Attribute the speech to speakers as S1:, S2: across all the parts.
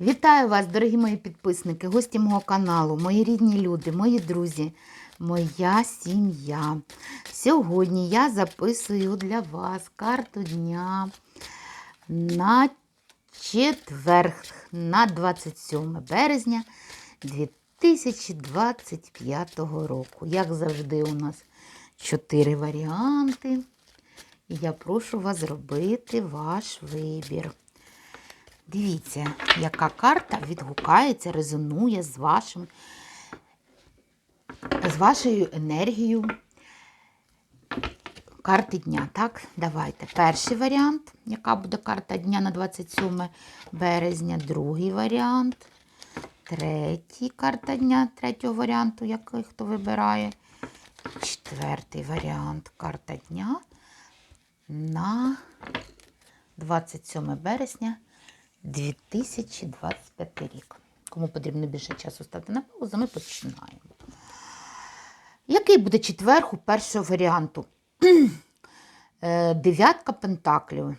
S1: Вітаю вас, дорогі мої підписники, гості мого каналу, мої рідні люди, мої друзі, моя сім'я. Сьогодні я записую для вас карту дня на четверг, на 27 березня 2025 року. Як завжди, у нас чотири варіанти. І я прошу вас зробити ваш вибір. Дивіться, яка карта відгукається, резонує з вашим, з вашою енергією карти дня. Так, давайте. Перший варіант, яка буде карта дня на 27 березня, другий варіант, третій карта дня, третього варіанту, який хто вибирає. Четвертий варіант карта дня на 27 березня 2025 рік. Кому потрібно більше часу ставити на паузу, ми починаємо. Який буде четверг у першого варіанту? Е, Дев'ятка пентаклів.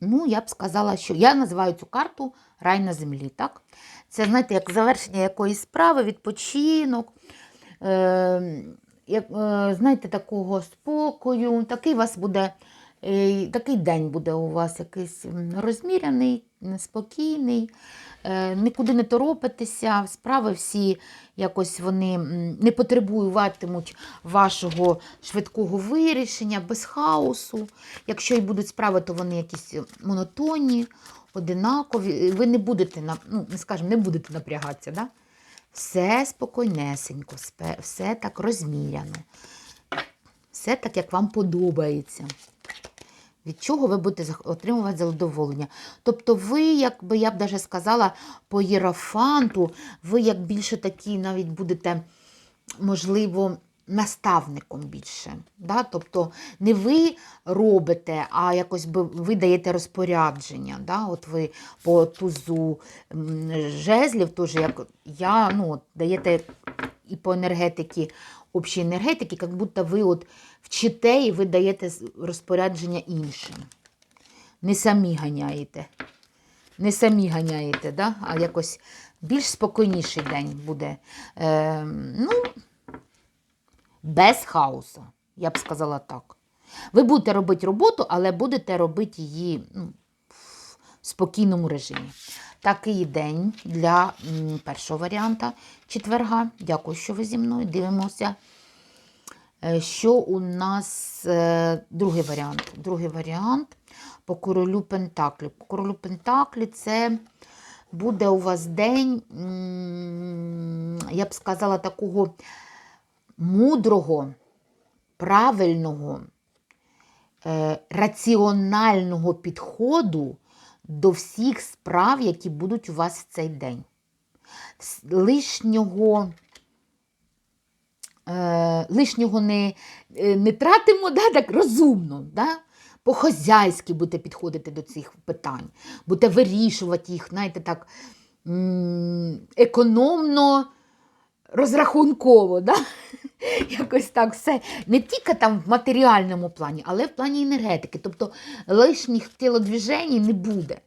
S1: Ну, я б сказала, що я називаю цю карту рай на землі. так? Це, знаєте, як завершення якоїсь справи, відпочинок, е, е, знаєте, такого спокою. Такий у вас буде, такий день буде у вас якийсь розміряний, неспокійний, е, нікуди не торопитеся, справи всі якось вони не потребуватимуть вашого швидкого вирішення, без хаосу. Якщо і будуть справи, то вони якісь монотонні, одинакові. Ви не будете, ну, не скажемо, не будете напрягатися. Да? Все спокійнесенько, все так розміряно. Все так, як вам подобається. Від чого ви будете отримувати задоволення. Тобто ви, якби я б даже сказала, по єрофанту, ви як більше такі навіть будете, можливо, наставником більше. Да? Тобто не ви робите, а якось би ви даєте розпорядження. Да? От ви по тузу жезлів, теж як я, ну, даєте і по енергетиці, общій енергетики, як будто ви от вчите і ви даєте розпорядження іншим. Не самі ганяєте. Не самі ганяєте, да? а якось більш спокійніший день буде. Е, ну, без хаосу, я б сказала так. Ви будете робити роботу, але будете робити її ну, спокійному режимі. Такий день для першого варіанта четверга. Дякую, що ви зі мною дивимося. Е, Що у нас е, другий варіант? Другий варіант по королю Пентаклі. По королю Пентаклі це буде у вас день, я б сказала, такого мудрого, правильного, е, раціонального підходу до всіх справ, які будуть у вас в цей день. Лишнього е, лишнього не, е, не тратимо, да, так розумно, да? по-хозяйськи будете підходити до цих питань, будете вирішувати їх, знаєте, так економно, розрахунково. Да? Якось так все. Не тільки там в матеріальному плані, але в плані енергетики. Тобто лишніх тілодвіжень не буде.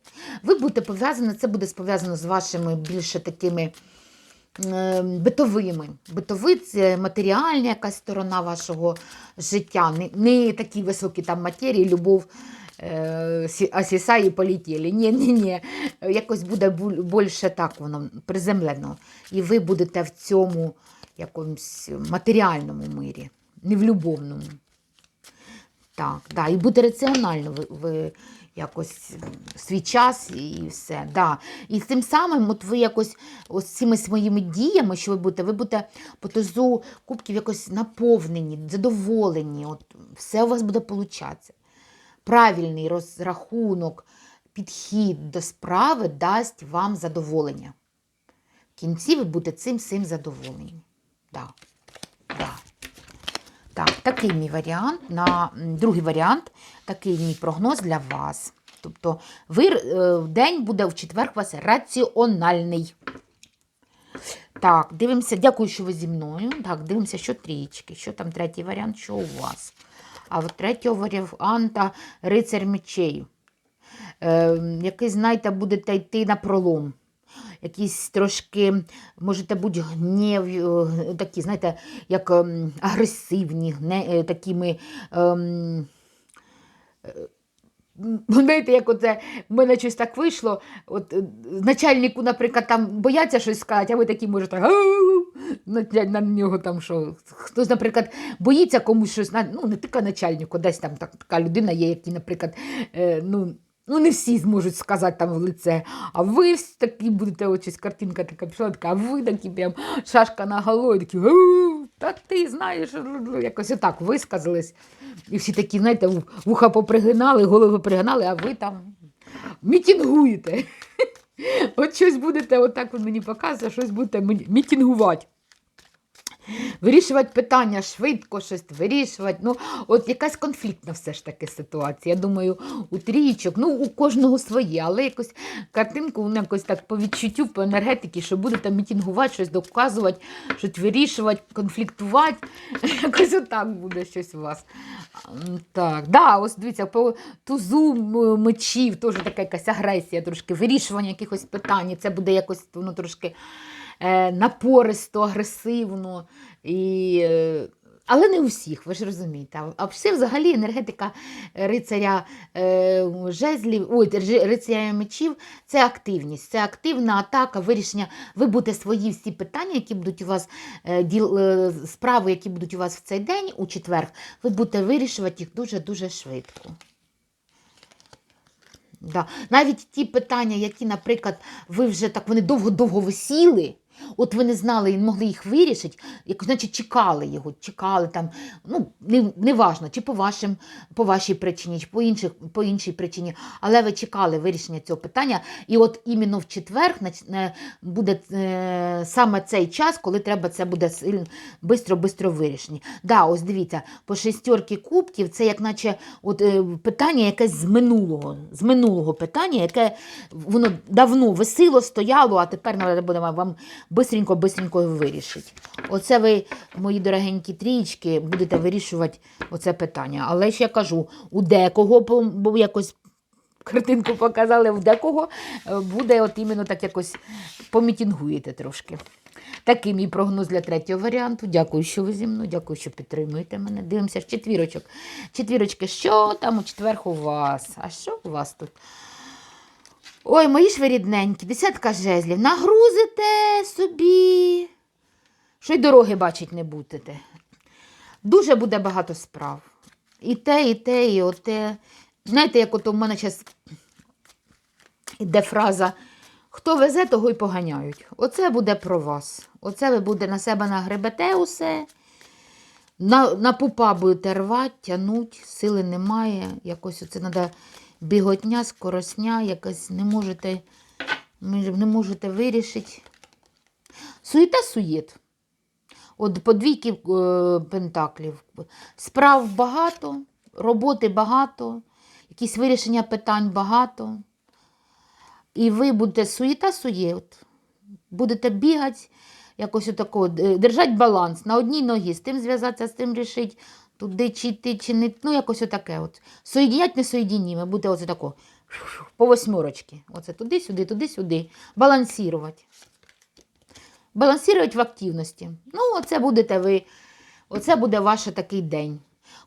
S1: Ви будете пов'язані, це буде пов'язано з вашими більше такими е, битовими. Битовий це матеріальна якась сторона вашого життя, не, не такі високі там матерії, любов. Е, сі- Осіса і полетіли. Ні, ні, ні. Якось буде більше так воно приземлено. І ви будете в цьому якомусь матеріальному мирі, не в любовному. Так, да, і бути раціонально ви, ви якось свій час і все. Да. І тим самим от ви якось ось цими своїми діями, що ви будете, ви будете по тузу кубків якось наповнені, задоволені. От, все у вас буде получатися. Правильний розрахунок, підхід до справи дасть вам задоволення. В кінці ви будете цим всім задоволені. Да. Да. Так, такий мій варіант. На другий варіант, такий мій прогноз для вас. Тобто, ви, е, день буде в четвер у вас раціональний. Так, дивимося, дякую, що ви зі мною. Так, дивимося, що трієчки, що там третій варіант, що у вас. А от третього варіанта рицар мечей. Е, якийсь, знаєте, будете йти на пролом. Якісь трошки, можете бути гнів, е, такі, знаєте, як ем, агресивні, гне, е, такими. Ем, Знаєте, як оце в мене щось так вийшло. От е, начальнику, наприклад, там бояться щось сказати, а ви такі можете На, нього там що. Хтось, наприклад, боїться комусь щось, ну не тільки начальнику, десь там так, така людина є, які, наприклад, е, ну. Ну, не всі зможуть сказати там в лице, а ви такі будете, от щось картинка така пішла, така, а ви такі прям шашка на голові, такі, та ти знаєш, ну, якось отак висказались. І всі такі, знаєте, вуха попригинали, голови пригинали, а ви там мітінгуєте. От щось будете, отак він мені показує, щось будете мітінгувати. Вирішувати питання швидко, щось вирішувати. Ну, от якась конфліктна все ж таки ситуація. Я думаю, у трієчок, ну, у кожного своє, але якось картинку ну, якось так по відчуттю, по енергетиці, що будете мітінгувати, щось доказувати, щось вирішувати, конфліктувати. Якось отак буде щось у вас. Так, да, ось дивіться, по тузу мечів теж така якась агресія, трошки вирішування якихось питань. Це буде якось воно трошки е, напористо, агресивно. І, е, але не у всіх, ви ж розумієте. А- все взагалі енергетика е, рицаря е, жезлів, ой, рицаря мечів це активність, це активна атака, вирішення. Ви будете свої всі питання, які будуть у вас справи, які будуть у вас в цей день, у четвер, ви будете вирішувати їх дуже-дуже швидко. Да. Навіть ті питання, які, наприклад, ви вже так вони довго-довго висіли, от ви не знали і могли їх вирішити, як, значить, чекали його, чекали там, ну, не, не чи по, вашим, по вашій причині, чи по, інших, по іншій причині, але ви чекали вирішення цього питання, і от іменно в четвер е, буде е, саме цей час, коли треба це буде бистро-бистро вирішені. Да, ось дивіться, по шестерки кубків це як наче от, е, питання якесь з минулого, з минулого питання, яке воно давно висило, стояло, а тепер треба буде вам бистренько-бистренько вирішити. Оце ви, мої дорогенькі трієчки, будете вирішувати оце питання. Але ж я кажу, у декого, бо- якось картинку показали, у декого е, буде от іменно так якось помітінгуєте трошки. Такий мій прогноз для третього варіанту. Дякую, що ви зі мною, дякую, що підтримуєте мене. Дивимося ж четвірочок. Четвірочки, що там у четвер у вас? А що у вас тут? Ой, мої ж ви рідненькі, десятка жезлів. Нагрузите собі, що й дороги бачить не будете. Дуже буде багато справ. І те, і те, і оте. Знаєте, як от у мене зараз іде фраза Хто везе, того й поганяють. Оце буде про вас. Оце ви буде на себе нагребете усе. На, на пупа будете рвати, тянуть, сили немає. Якось оце треба біготня, скоросня, якось не можете, не можете вирішити. Суєта суєт. От по двійки е, пентаклів. Справ багато, роботи багато, якісь вирішення питань багато. І ви будете суєта-суєт, будете бігати, якось отако, е, держати баланс на одній ногі, з тим зв'язатися, з тим рішити, туди чи йти, чи не. Ну, якось отаке. От. Соєдінять несоєдініме, буде оце тако, по восьмерочки. Оце туди-сюди, туди-сюди. Балансувати. Балансувати в активності. Ну, оце будете ви, оце буде ваш такий день.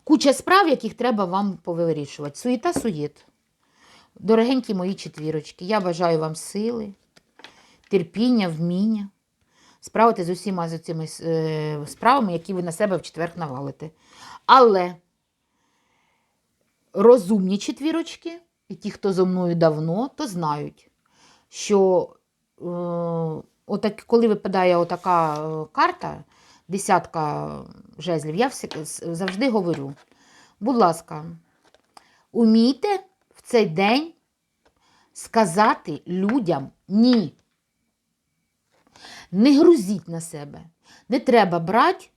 S1: Куча справ, яких треба вам повирішувати. Суєта-суєт. Дорогенькі мої четвірочки, я бажаю вам сили, терпіння, вміння справити з усіма з цими е, справами, які ви на себе в четвер навалите. Але розумні четвірочки, і ті, хто зо мною давно, то знають, що е, отак, коли випадає отака е, карта, десятка жезлів, я всі- завжди говорю, будь ласка, умійте в цей день сказати людям ні. Не грузіть на себе. Не треба брати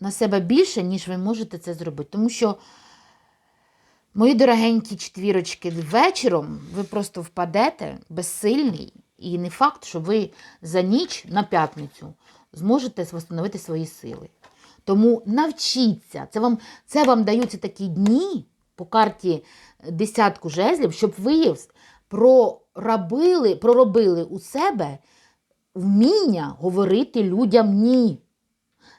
S1: на себе більше, ніж ви можете це зробити. Тому що, мої дорогенькі четвірочки, вечором ви просто впадете безсильний, і не факт, що ви за ніч на п'ятницю зможете встановити свої сили. Тому навчіться, це вам, це вам даються такі дні, по карті десятку жезлів, щоб ви проробили, проробили у себе вміння говорити людям ні.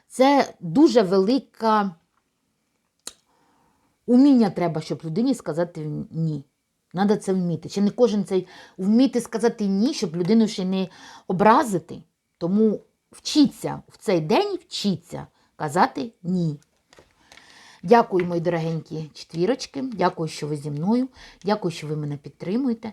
S1: Це дуже велика уміння треба, щоб людині сказати ні. Надо це вміти. Чи не кожен цей вміти сказати ні, щоб людину ще не образити. Тому вчіться в цей день, вчіться казати ні. Дякую, мої дорогенькі четвірочки. Дякую, що ви зі мною. Дякую, що ви мене підтримуєте.